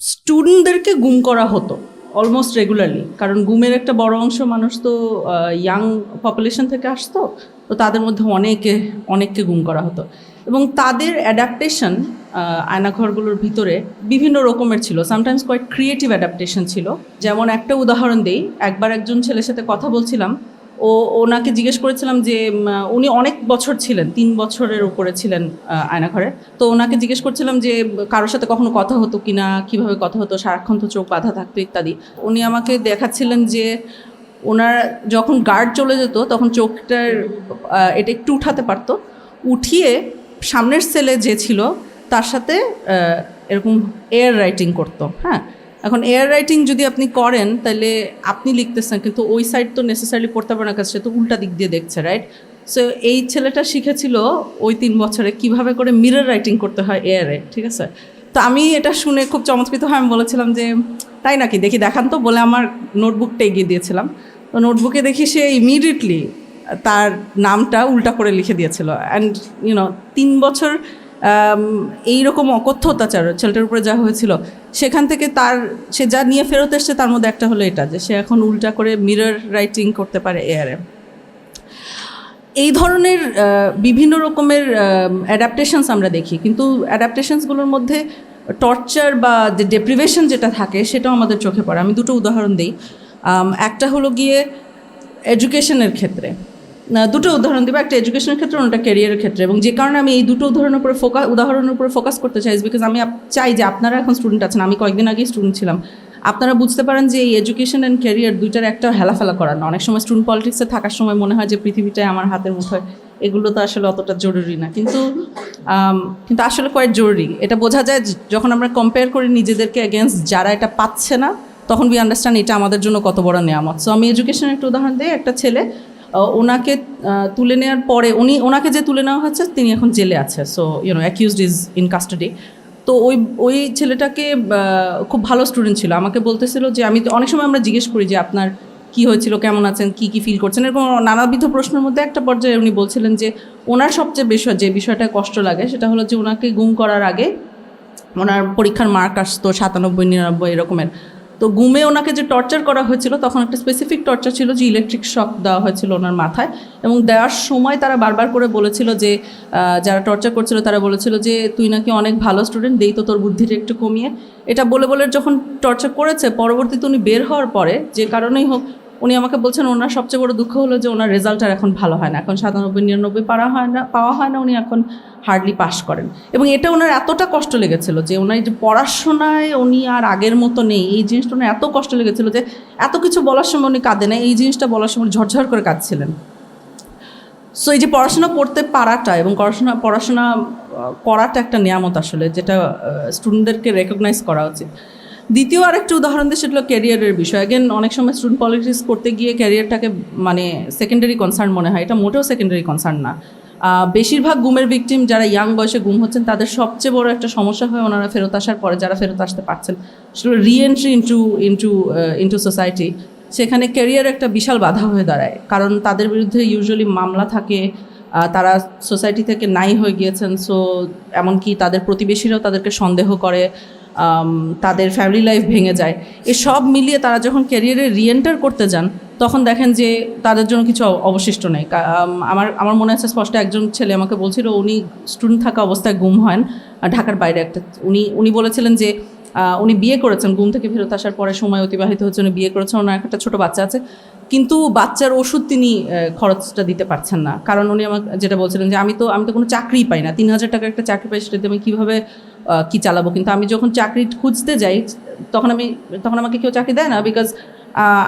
স্টুডেন্টদেরকে গুম করা হতো অলমোস্ট রেগুলারলি কারণ গুমের একটা বড় অংশ মানুষ তো ইয়াং পপুলেশন থেকে আসতো, তো তাদের মধ্যে অনেকে, অনেককে গুম করা হতো। এবং তাদের অ্যাডাপ্টেশন আয়নাঘরগুলোর ভিতরে বিভিন্ন রকমের ছিল। সামটাইমস কয়েক ক্রিয়েটিভ অ্যাডাপ্টেশন ছিল। যেমন একটা উদাহরণ দিই, একবার একজন ছেলের সাথে কথা বলছিলাম ও ওনাকে জিজ্ঞেস করেছিলাম যে উনি অনেক বছর ছিলেন, তিন বছরের উপরে ছিলেন আয়নাঘরে তো ওনাকে জিজ্ঞেস করছিলাম যে, কারোর সাথে কখনো কথা হতো কি না কীভাবে কথা হতো, সারাক্ষণ তো চোখ বাধা থাকতো ইত্যাদি। উনি আমাকে দেখাচ্ছিলেন যে, ওনার যখন গার্ড চলে যেত, তখন চোখটার এটা একটু উঠাতে পারতো। উঠিয়ে সামনের সেলে যে ছিল, তার সাথে এরকম এয়ার রাইটিং করতো হ্যাঁ? এখন এয়ার রাইটিং যদি আপনি করেন, তাহলে আপনি লিখতেছেন, কিন্তু ওই সাইড তো নেসেসারি পড়তে পারে না কাছে সে তো উল্টা দিক দিয়ে দেখছে রাইট সো এই ছেলেটা শিখেছিল ওই তিন বছরে কীভাবে করে মিরর রাইটিং করতে হয় এয়ারে ঠিক আছে? তো আমি এটা শুনে খুব চমৎকৃত হয়, আমি বলেছিলাম যে, তাই নাকি? দেখি, দেখান তো, বলে আমার নোটবুকটা এগিয়ে দিয়েছিলাম। তো নোটবুকে দেখি সে ইমিডিয়েটলি তার নামটা উল্টা করে লিখে দিয়েছিল। অ্যান্ড ইউনো তিন বছর এইরকম অকথ্য অত্যাচার, ছেলেটার উপরে যা হয়েছিল, সেখান থেকে তার, সে যা নিয়ে ফেরত এসছে, তার মধ্যে একটা হলো এটা, যে সে এখন উল্টা করে মিরর রাইটিং করতে পারে এয়ারে এই ধরনের বিভিন্ন রকমের অ্যাডাপ্টেশনস আমরা দেখি, কিন্তু অ্যাডাপ্টেশনসগুলোর মধ্যে টর্চার বা যে ডেপ্রিভেশন যেটা থাকে, সেটাও আমাদের চোখে পড়ে। আমি দুটো উদাহরণ দিই। একটা হলো গিয়ে এডুকেশনের ক্ষেত্রে। দুটো উদাহরণ দিব। একটা এডুকেশনের ক্ষেত্রে, অন্যটা ক্যারিয়ারের ক্ষেত্রে। এবং যে কারণে আমি এই দুটো উদাহরণের উপরে ফোকাস উদাহরণের উপরে ফোকাস করতে চাই বিকজ আমি চাই যে আপনারা এখন স্টুডেন্ট আছেন। আমি কয়েকদিন আগেই স্টুডেন্ট ছিলাম। আপনারা বুঝতে পারেন যে এই এডুকেশন অ্যান্ড ক্যারিয়ার দুইটার একটা হেলাফেলা করার না। অনেক সময় স্টুডেন্ট পলিটিক্সে থাকার সময় মনে হয় যে পৃথিবীটাই আমার হাতের মুঠোয় এগুলো তো আসলে অতটা জরুরি না। কিন্তু কিন্তু আসলে কয়েক জরুরি। এটা বোঝা যায় যখন আমরা কম্পেয়ার করি নিজেদেরকে এগেনস্ট যারা এটা পাচ্ছে না, তখন বি আন্ডারস্ট্যান্ড এটা আমাদের জন্য কত বড় নেয়ামত। সো আমি এডুকেশনের একটা উদাহরণ দিই। একটা ছেলে ওনাকে তুলে নেওয়ার পরে উনি, ওনাকে যে তুলে নেওয়া হচ্ছে তিনি এখন জেলে আছে। So you know accused is in custody তো ওই ওই ছেলেটাকে খুব ভালো স্টুডেন্ট ছিল। আমাকে বলতেছিল যে, আমি অনেক সময় আমরা জিজ্ঞেস করি যে, আপনার কি হয়েছিল, কেমন আছেন, কি কি ফিল করছেন? এরকম নানাবিধ প্রশ্নের মধ্যে একটা পর্যায়ে উনি বলছিলেন যে, ওনার সবচেয়ে বিষয়, যে বিষয়টা কষ্ট লাগে, সেটা হলো যে, ওনাকে গুম করার আগে ওনার পরীক্ষার মার্ক আসতো সাতানব্বই, নিরানব্বই, এরকমের। তো গুমে ওনাকে যে টর্চার করা হয়েছিল, তখন একটা স্পেসিফিক টর্চার ছিল যে ইলেকট্রিক শক দেওয়া হয়েছিল ওনার মাথায়। এবং দেওয়ার সময় তারা বারবার করে বলেছিল যে যারা টর্চার করছিল তারা বলেছিল যে, তুই নাকি অনেক ভালো স্টুডেন্ট দেই তো তোর বুদ্ধিটা একটু কমিয়ে। এটা বলে বলে যখন টর্চার করেছে, পরবর্তীতে উনি বের হওয়ার পরে, যে কারণেই হোক উনি আমাকে বলছেন, ওনার সবচেয়ে বড় দুঃখ হলো যে ওনার রেজাল্ট আর এখন ভালো হয় না। এখন সাতানব্বই, নিরানব্বই পারা হয় না, পাওয়া হয় না, উনি এখন হার্ডলি পাস করেন। এবং এটা ওনার এতটা কষ্ট লেগেছিল যে ওনার যে পড়াশোনায় উনি আর আগের মতো নেই, এই জিনিসটা ওনার এত কষ্ট লেগেছিল যে এত কিছু বলার সময় উনি কাঁদে না এই জিনিসটা বলার সময় ঝরঝর করে কাঁদছিলেন। সো এই যে পড়াশোনা করতে পারাটা এবং পড়াশোনা পড়াশোনা করাটা একটা নিয়ামত আসলে, যেটা স্টুডেন্টদেরকে রেকগনাইজ করা উচিত। দ্বিতীয় আরেকটা উদাহরণ দিয়ে সেটা ক্যারিয়ারের বিষয়। অ্যাগেন অনেক সময় স্টুডেন্ট পলিটিক্স করতে গিয়ে ক্যারিয়ারটাকে মানে সেকেন্ডারি কনসার্ন মনে হয়। এটা মোটেও সেকেন্ডারি কনসার্ন না। বেশিরভাগ গুমের ভিকটিম যারা ইয়াং বয়সে গুম হচ্ছেন, তাদের সবচেয়ে বড় একটা সমস্যা হয় ওনারা ফেরত আসার পরে যারা ফেরত আসতে পারছেন। সেটা re entry into into into society সেখানে ক্যারিয়ার একটা বিশাল বাধা হয়ে দাঁড়ায়। কারণ তাদের বিরুদ্ধে ইউজুয়ালি মামলা থাকে তারা সোসাইটি থেকে নাই হয়ে গিয়েছেন। সো এমনকি তাদের প্রতিবেশীরাও তাদেরকে সন্দেহ করে। তাদের ফ্যামিলি লাইফ ভেঙে যায়। এসব মিলিয়ে তারা যখন ক্যারিয়ারে রিএন্টার করতে যান, তখন দেখেন যে তাদের জন্য কিছু অবশিষ্ট নেই। আমার আমার মনে আছে স্পষ্ট একজন ছেলে আমাকে বলছিল, উনি স্টুডেন্ট থাকা অবস্থায় গুম হন ঢাকার বাইরে একটা। উনি উনি বলেছিলেন যে উনি বিয়ে করেছেন, ঘুম থেকে ফেরত আসার পরে সময় অতিবাহিত হচ্ছে, উনি বিয়ে করেছেন, ওনার একটা ছোটো বাচ্চা আছে। কিন্তু বাচ্চার ওষুধ তিনি খরচটা দিতে পারছেন না। কারণ উনি আমাকে যেটা বলছিলেন যে, আমি তো আমি তো কোনো চাকরি পাই না। তিন হাজার টাকার একটা চাকরি পাই সেটা আমি কীভাবে কী চালাবো? কিন্তু আমি যখন চাকরি খুঁজতে যাই, তখন আমি, তখন আমাকে কেউ চাকরি দেয় না বিকজ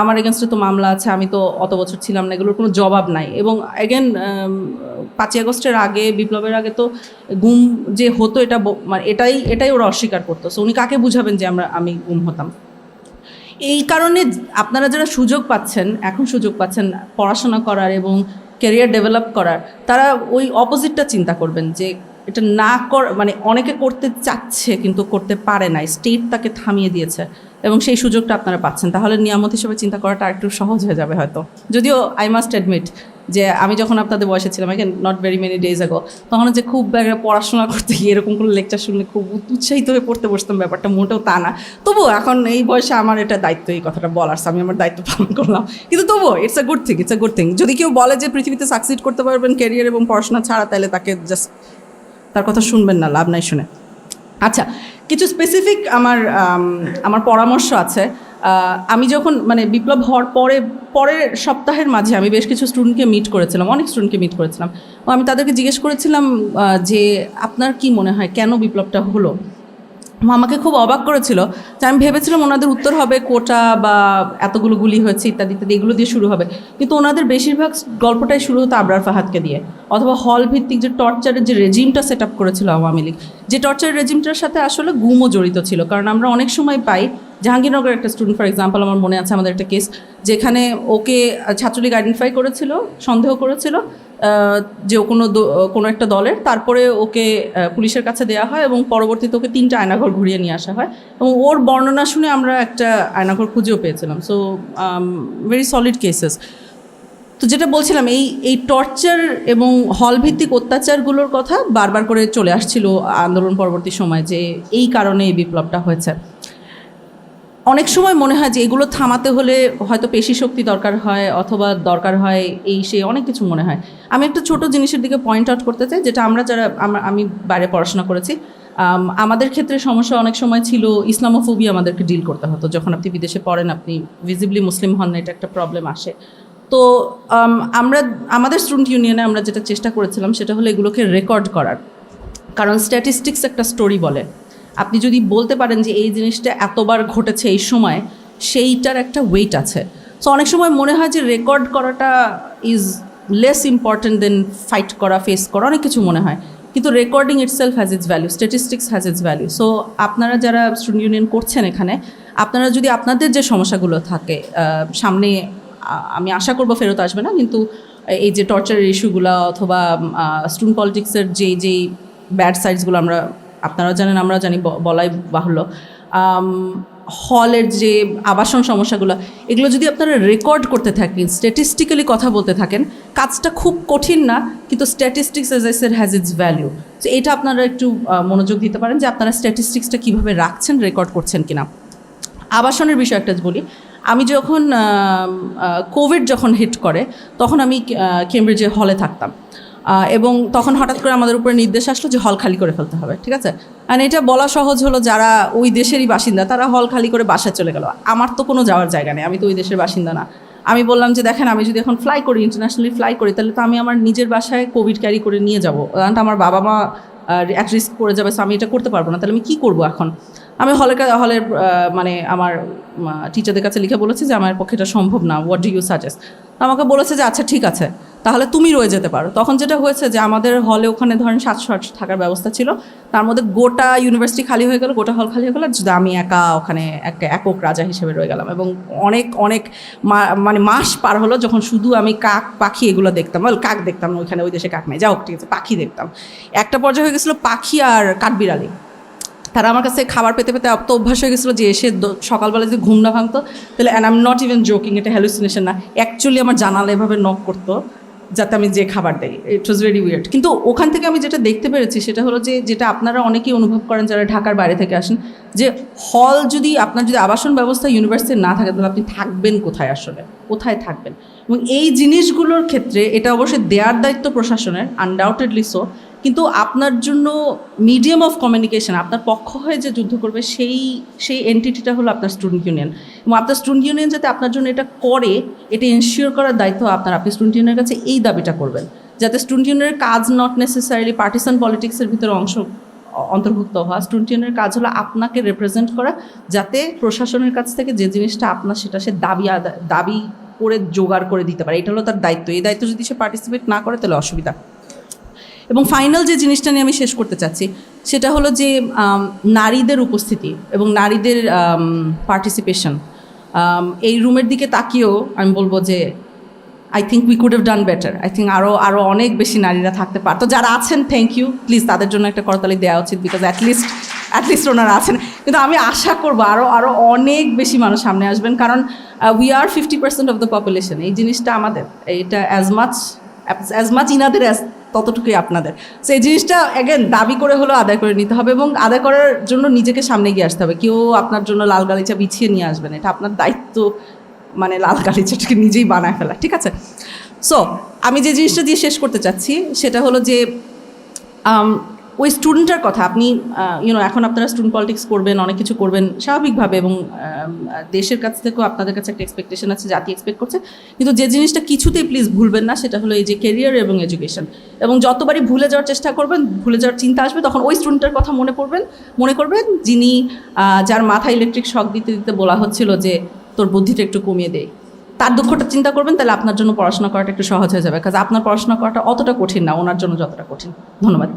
আমার এগেনস্টে তো মামলা আছে, আমি তো অত বছর ছিলাম না, এগুলোর কোনো জবাব নাই। এবং অ্যাগেন পাঁচই আগস্টের আগে, বিপ্লবের আগে তো গুম যে হতো এটা মানে এটাই এটাই ওরা অস্বীকার করতো। সো উনি কাকে বুঝাবেন যে আমরা, আমি গুম হতাম? এই কারণে আপনারা যারা সুযোগ পাচ্ছেন, এখন সুযোগ পাচ্ছেন পড়াশোনা করার এবং ক্যারিয়ার ডেভেলপ করার, তারা ওই অপোজিটটা চিন্তা করবেন যে এটা না কর মানে অনেকে করতে চাচ্ছে কিন্তু করতে পারে না। স্টেট তাকে থামিয়ে দিয়েছে এবং সেই সুযোগটা আপনারা পাচ্ছেন। তাহলে নিয়ামত হিসেবে চিন্তা করাটা একটু সহজ হয়ে যাবে হয়তো। যদিও আই মাস্ট অ্যাডমিট যে আমি যখন আপনাদের বয়সে ছিলাম I not very many days ago তখন যে খুব পড়াশোনা করতে গিয়ে এরকম কোনো লেকচার শুনলে খুব উৎসাহিত হয়ে পড়তে বসতাম, ব্যাপারটা মোটেও তা না। তবুও এখন এই বয়সে আমার এটা দায়িত্ব, এই কথাটা বলার। আমি আমার দায়িত্ব পালন করলাম। কিন্তু তবুও it's a good thing it's a good thing যদি কেউ বলে যে পৃথিবীতে সাকসিড করতে পারবেন ক্যারিয়ার এবং পড়াশোনা ছাড়া, তাহলে তাকে জাস্ট তার কথা শুনবেন না, লাভ নাই শুনে। আচ্ছা কিছু স্পেসিফিক আমার আমার পরামর্শ আছে। আমি যখন মানে বিপ্লব হওয়ার পরে, পরের সপ্তাহের মাঝে আমি বেশ কিছু স্টুডেন্টকে মিট করেছিলাম, অনেক স্টুডেন্টকে মিট করেছিলাম। আমি তাদেরকে জিজ্ঞেস করেছিলাম যে আপনার কি মনে হয়, কেন বিপ্লবটা হলো? আমাকে খুব অবাক করেছিল যে আমি ভেবেছিলাম ওনাদের উত্তর হবে কোটা বা এতগুলো গুলি হয়েছে ইত্যাদি ইত্যাদি, এগুলো দিয়ে শুরু হবে। কিন্তু ওনাদের বেশিরভাগ গল্পটাই শুরু হতো আবরার ফাহাদকে দিয়ে, অথবা হল ভিত্তিক যে টর্চারের যে রেজিমটা সেট আপ করেছিল আওয়ামী লীগ। যে টর্চার রেজিমটার সাথে আসলে গুমও জড়িত ছিল। কারণ আমরা অনেক সময় পাই, জাহাঙ্গীরনগরের একটা স্টুডেন্ট ফর এক্সাম্পল আমার মনে আছে আমাদের একটা কেস যেখানে ওকে ছাত্রলীগ আইডেন্টিফাই করেছিল, সন্দেহ করেছিল যে ও কোনো কোনো একটা দলের, তারপরে ওকে পুলিশের কাছে দেওয়া হয় এবং পরবর্তীতে ওকে তিনটা আয়নাঘর ঘুরিয়ে নিয়ে আসা হয়। এবং ওর বর্ণনা শুনে আমরা একটা আয়নাঘর খুঁজেও পেয়েছিলাম। সো ভেরি সলিড কেসেস তো যেটা বলছিলাম, এই এই টর্চার এবং হল ভিত্তিক অত্যাচারগুলোর কথা বারবার করে চলে আসছিল আন্দোলন পরবর্তী সময় যে এই কারণে এই বিপ্লবটা হয়েছে। অনেক সময় মনে হয় যে এগুলো থামাতে হলে হয়তো পেশি শক্তি দরকার হয় অথবা দরকার হয় এই সেই অনেক কিছু মনে হয়। আমি একটা ছোট জিনিসের দিকে পয়েন্ট আউট করতে চাই, যেটা আমরা যারা আমি বাইরে পড়াশোনা করেছি আমাদের ক্ষেত্রে সমস্যা অনেক সময় ছিল ইসলামোফোবি আমাদেরকে ডিল করতে হতো। যখন আপনি বিদেশে পড়েন, আপনি ভিজিবলি মুসলিম হন না এটা একটা প্রবলেম আসে। তো আমরা, আমাদের স্টুডেন্ট ইউনিয়নে আমরা যেটা চেষ্টা করেছিলাম সেটা হলো এগুলোকে রেকর্ড করার। কারণ স্ট্যাটিস্টিক্স একটা স্টোরি বলে। আপনি যদি বলতে পারেন যে এই জিনিসটা এতবার ঘটেছে এই সময়, সেইটার একটা ওয়েট আছে। সো অনেক সময় মনে হয় যে রেকর্ড করাটা is less important than fight করা ফেস করা, অনেক কিছু মনে হয়। কিন্তু recording itself has its value statistics has its value so আপনারা যারা স্টুডেন্ট ইউনিয়ন করছেন এখানে, আপনারা যদি আপনাদের যে সমস্যাগুলো থাকে সামনে আমি আশা করব ফেরত আসবে না, কিন্তু এই যে টর্চারের ইস্যুগুলো অথবা স্টুডেন্ট পলিটিক্সের যে যেই ব্যাড সাইডসগুলো আমরা আপনারা জানেন আমরা জানি বলাই বাহুল্য। হলের যে আবাসন সমস্যাগুলো এগুলো যদি আপনারা রেকর্ড করতে থাকেন স্ট্যাটিস্টিক্যালি কথা বলতে থাকেন, কাজটা খুব কঠিন না, কিন্তু স্ট্যাটিস্টিক্স এজ এস এর হ্যাজ ইটস ভ্যালিউ তো এটা আপনারা একটু মনোযোগ দিতে পারেন যে আপনারা স্ট্যাটিস্টিক্সটা কীভাবে রাখছেন রেকর্ড করছেন কিনা। আবাসনের বিষয় একটা বলি আমি যখন কোভিড যখন হিট করে, তখন আমি কেমব্রিজে হলে থাকতাম। এবং তখন হঠাৎ করে আমাদের উপরে নির্দেশ আসলো যে হল খালি করে ফেলতে হবে, ঠিক আছে? আর এটা বলা সহজ হলো যারা ওই দেশেরই বাসিন্দা, তারা হল খালি করে বাসায় চলে গেল। আমার তো কোনো যাওয়ার জায়গা নেই, আমি তো ওই দেশের বাসিন্দা না। আমি বললাম যে, দেখেন, আমি যদি এখন ফ্লাই করি ইন্টারন্যাশনালি ফ্লাই করি, তাহলে তো আমি আমার নিজের বাসায় কোভিড ক্যারি করে নিয়ে যাব। কারণ আমার বাবা মা অ্যাট রিস্ক পড়ে যাবে, so আমি এটা করতে পারব না। তাহলে আমি কী করব এখন? আমি হলের হলের মানে আমার টিচারদের কাছে লিখে বলেছি যে আমার পক্ষে এটা সম্ভব না হোয়াট ডু ইউ সাজেস্ট আমাকে বলেছে যে আচ্ছা ঠিক আছে, তাহলে তুমি রয়ে যেতে পারো। তখন যেটা হয়েছে যে, আমাদের হলে ওখানে ধরেন সাতশো আটশো থাকার ব্যবস্থা ছিল, তার মধ্যে গোটা ইউনিভার্সিটি খালি হয়ে গেল, গোটা হল খালি হয়ে গেল, শুধু আমি একা ওখানে একটা একক রাজা হিসেবে রয়ে গেলাম এবং অনেক অনেক মানে মাস পার হলো যখন শুধু আমি কাক পাখি এগুলো দেখতাম বল কাক দেখতাম না, ওইখানে ওই দেশে কাক নেই যাও ঠিক আছে, পাখি দেখতাম। একটা পর্যায়ে হয়ে গেছিল পাখি আর কাঠবিড়ালি। তারা আমার কাছে খাবার পেতে পেতে এত অভ্যাস হয়ে গেছিল যে এসে সকালবেলা যদি ঘুম না ভাঙতো, তাহলে and am not even joking এটা হ্যালুসিনেশন না। অ্যাকচুয়ালি আমার জানালা এভাবে নক করতো, যাতে আমি যে খাবার দেই। ইট ওয়াজ ভেরি উইয়ার্ড কিন্তু ওখান থেকে আমি যেটা দেখতে পেরেছি, সেটা হলো যে, যেটা আপনারা অনেকেই অনুভব করেন যারা ঢাকার বাইরে থেকে আসেন, যে হল যদি আপনার যদি আবাসন ব্যবস্থা ইউনিভার্সিটি না থাকে, তাহলে আপনি থাকবেন কোথায় আসলে? কোথায় থাকবেন? এবং এই জিনিসগুলোর ক্ষেত্রে এটা অবশ্যই দেয়ার দায়িত্ব প্রশাসনের আনডাউটেডলি সো কিন্তু আপনার জন্য মিডিয়াম অফ কমিউনিকেশন আপনার পক্ষ হয়ে যে যুদ্ধ করবে, সেই সেই এন্টিটিটা হলো আপনার স্টুডেন্ট ইউনিয়ন এবং আপনার স্টুডেন্ট ইউনিয়ন যাতে আপনার জন্য এটা করে, এটা এনশিওর করার দায়িত্ব আপনার, আপনি স্টুডেন্ট ইউনিয়নের কাছে এই দাবিটা করবেন। যাতে স্টুডেন্ট ইউনিয়নের কাজ নট নেসেসারিলি পার্টিসান পলিটিক্সের ভিতরে অংশ, অন্তর্ভুক্ত হওয়া। স্টুডেন্ট ইউনিয়নের কাজ হলো আপনাকে রিপ্রেজেন্ট করা, যাতে প্রশাসনের কাছ থেকে যে জিনিসটা আপনার, সেটা সে দাবি দাবি করে, জোগাড় করে দিতে পারে। এটা হলো তার দায়িত্ব। এই দায়িত্ব যদি সে পার্টিসিপেট না করে, তাহলে অসুবিধা। এবং ফাইনাল যে জিনিসটা নিয়ে আমি শেষ করতে চাচ্ছি, সেটা হলো যে নারীদের উপস্থিতি এবং নারীদের পার্টিসিপেশন এই রুমের দিকে তাকিয়েও আমি বলব যে I think we could have done better I think আরও আরও অনেক বেশি নারীরা থাকতে পারতো যারা আছেন থ্যাংক ইউ প্লিজ তাদের জন্য একটা করতালি দেওয়া উচিত বিকজ অ্যাটলিস্ট অ্যাটলিস্ট ওনারা আছেন। কিন্তু আমি আশা করব আরও আরও অনেক বেশি মানুষ সামনে আসবেন কারণ we are fifty percent of the population এই জিনিসটা আমাদের, এটা অ্যাজ মাচ অ্যাজ মাচ ইনাদের অ্যাজ ততটুকুই আপনাদের। সো এই জিনিসটা অ্যাগেন দাবি করে হলেও আদায় করে নিতে হবে এবং আদায় করার জন্য নিজেকে সামনে গিয়ে আসতে হবে। কেউ আপনার জন্য লাল গালিচা বিছিয়ে নিয়ে আসবেন এটা আপনার দায়িত্ব মানে লাল গালিচাটাকে নিজেই বানায় ফেলা, ঠিক আছে? সো আমি যে জিনিসটা দিয়ে শেষ করতে চাচ্ছি, সেটা হলো যে ওই স্টুডেন্টের কথা, আপনি ইউনো এখন আপনারা স্টুডেন্ট পলিটিক্স করবেন, অনেক কিছু করবেন স্বাভাবিকভাবে এবং দেশের কাছ থেকেও আপনাদের কাছে একটা এক্সপেকটেশন আছে, জাতি এক্সপেক্ট করছে। কিন্তু যে জিনিসটা কিছুতেই প্লিজ ভুলবেন না, সেটা হলো এই যে কেরিয়ার এবং এডুকেশন এবং যতবারই ভুলে যাওয়ার চেষ্টা করবেন, ভুলে যাওয়ার চিন্তা আসবে, তখন ওই স্টুডেন্টের কথা মনে করবেন মনে করবেন যিনি যার মাথায় ইলেকট্রিক শক দিতে দিতে বলা হচ্ছিল যে, তোর বুদ্ধিটা একটু কমিয়ে দেয় তার দুঃখটা চিন্তা করবেন, তাহলে আপনার জন্য পড়াশোনা করাটা একটু সহজ হয়ে যাবে। কাজ আপনার পড়াশোনা করাটা অতটা কঠিন না, ওনার জন্য যতটা কঠিন ধন্যবাদ।